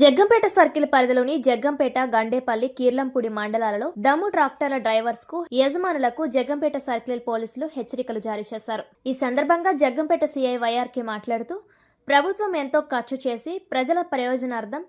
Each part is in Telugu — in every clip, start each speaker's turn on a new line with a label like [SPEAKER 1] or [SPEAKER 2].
[SPEAKER 1] జగ్గంపేట సర్కిల్ పరిధిలోని జగ్గంపేట గండేపల్లి కీర్లంపూడి మండలాలలో దమ్ము ట్రాక్టర్ల డ్రైవర్స్కు యజమానులకు జగ్గంపేట సర్కిల్ పోలీసులు హెచ్చరికలు జారీ చేశారు. ఈ సందర్భంగా జగ్గంపేట సీఐ వైఆర్కే మాట్లాడుతూ ప్రభుత్వం ఎంతో ఖర్చు చేసి ప్రజల ప్రయోజనార్థం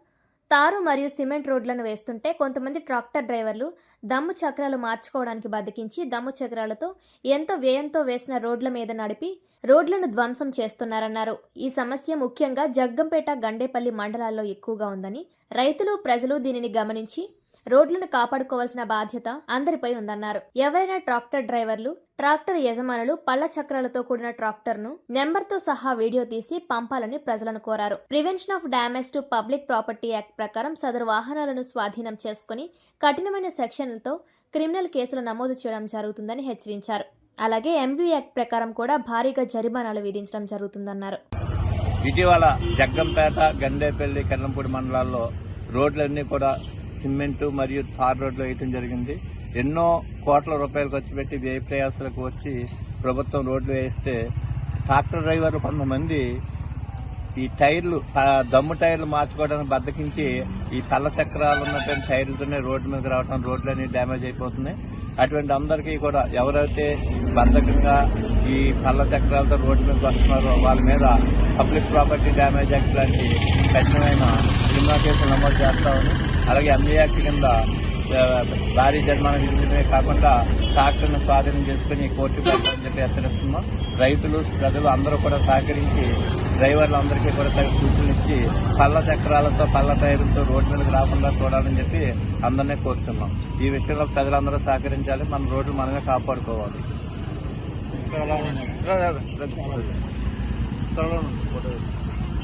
[SPEAKER 1] తారు మరియు సిమెంట్ రోడ్లను వేస్తుంటే కొంతమంది ట్రాక్టర్ డ్రైవర్లు దమ్ము చక్రాలు మార్చుకోవడానికి బతికించి దమ్ము చక్రాలతో ఎంతో వ్యయంతో వేసిన రోడ్ల మీద నడిపి రోడ్లను ధ్వంసం చేస్తున్నారన్నారు. ఈ సమస్య ముఖ్యంగా జగ్గంపేట గండేపల్లి మండలాల్లో ఎక్కువగా ఉందని రైతులు ప్రజలు దీనిని గమనించి రోడ్లను కాపాడుకోవాల్సిన బాధ్యత అందరిపై ఉందన్నారు. ఎవరైనా ట్రాక్టర్ డ్రైవర్లు ట్రాక్టర్ యజమానులు పళ్ళ చక్రాలతో కూడిన ట్రాక్టర్ను నెంబర్తో సహా వీడియో తీసి పంపాలని ప్రజలను కోరారు. Prevention of damage to public property act ప్రకారం సదరు వాహనాలను స్వాధీనం చేసుకుని కఠినమైన సెక్షన్లతో క్రిమినల్ కేసులు నమోదు చేయడం జరుగుతుందని హెచ్చరించారు. అలాగే ఎంవీ యాక్ట్ ప్రకారం కూడా భారీగా జరిమానాలు విధించడం జరుగుతుందన్నారు.
[SPEAKER 2] ఇటీవల జగ్గంపేట గండేపల్లి కెల్లంపూడి మండలాల్లో రోడ్లన్నీ కూడా సిమెంట్ మరియు థార్ రోడ్లు వేయటం జరిగింది. ఎన్నో కోట్ల రూపాయలు ఖర్చు పెట్టి వ్యయ ప్రయాసాలకు వచ్చి ప్రభుత్వం రోడ్లు వేస్తే ట్రాక్టర్ డ్రైవర్లు కొంతమంది ఈ టైర్లు దమ్ము టైర్లు మార్చుకోవడానికి బద్దకించి ఈ తల్ల చక్రాలు ఉన్నటువంటి టైర్లతోనే రోడ్డు మీద రావడం రోడ్లన్నీ డ్యామేజ్ అయిపోతున్నాయి. అటువంటి అందరికీ కూడా ఎవరైతే బద్ధకంగా ఈ పళ్ళ చక్రాలతో రోడ్డు మీదకి వస్తున్నారో వాళ్ళ మీద పబ్లిక్ ప్రాపర్టీ డ్యామేజ్ యాక్ట్ లాంటి కఠినమైన క్రిమినల్ కేసులు నమోదు చేస్తామని అలాగే ఎంబీ యాక్ట్ కింద భారీ జరిమానా విధించడమే కాకుండా ట్రాక్టర్ను స్వాధీనం చేసుకుని కోర్టు పెట్టాలని చెప్పి హెచ్చరిస్తున్నాం. రైతులు ప్రజలు అందరూ కూడా సహకరించి డ్రైవర్లందరికీ కూడా తగిన సూచనలు ఇచ్చి పళ్ళ చక్రాలతో పళ్ళ టైర్లతో రోడ్డు మీదకి రాకుండా చూడాలని చెప్పి అందరినీ కోరుతున్నాం. ఈ విషయంలో ప్రజలందరూ సహకరించాలి. మన రోడ్లు మనమే కాపాడుకోవాలి.